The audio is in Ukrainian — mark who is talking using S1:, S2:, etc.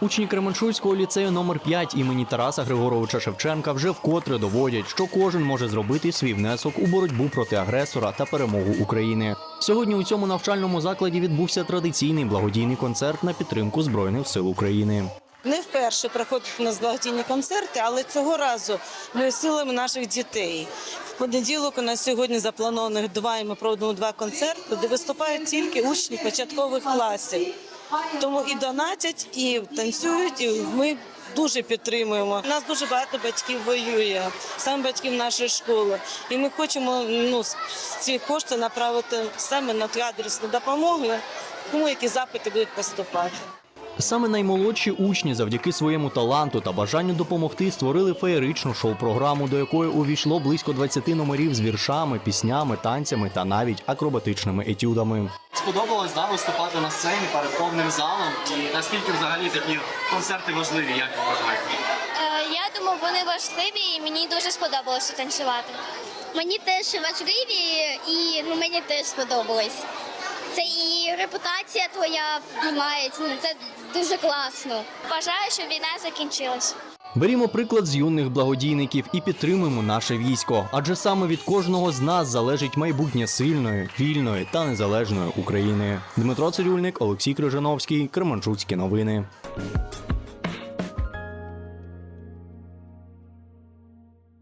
S1: Учні Кременчуцького ліцею номер 5 імені Тараса Григоровича Шевченка вже вкотре доводять, що кожен може зробити свій внесок у боротьбу проти агресора та перемогу України. Сьогодні у цьому навчальному закладі відбувся традиційний благодійний концерт на підтримку збройних сил України.
S2: Не вперше проходять у нас благодійні концерти, але цього разу ми силами наших дітей. В понеділок у нас сьогодні запланованих два, і ми проводимо два концерти, де виступають тільки учні початкових класів. Тому і донатять, і танцюють, і ми дуже підтримуємо. У нас дуже багато батьків воює, саме батьків нашої школи. І ми хочемо ну, ці кошти направити саме на адресну допомогу, кому які запити будуть поступати.
S1: Саме наймолодші учні завдяки своєму таланту та бажанню допомогти створили феєричну шоу-програму, до якої увійшло близько 20 номерів з віршами, піснями, танцями та навіть акробатичними етюдами.
S3: Сподобалось да, виступати на сцені перед повним залом. І наскільки взагалі такі концерти важливі, як ви вважаєте?
S4: Е, Я думаю, вони важливі і мені дуже сподобалося танцювати. Мені теж важливі і ну, мені теж сподобалось. Це і репутація твоя піднімається, ну, це дуже класно. Бажаю, щоб війна закінчилась.
S1: Берімо приклад з юних благодійників і підтримуємо наше військо, адже саме від кожного з нас залежить майбутнє сильної, вільної та незалежної України. Дмитро Цирюльник, Олексій Крижановський, Кременчуцькі новини.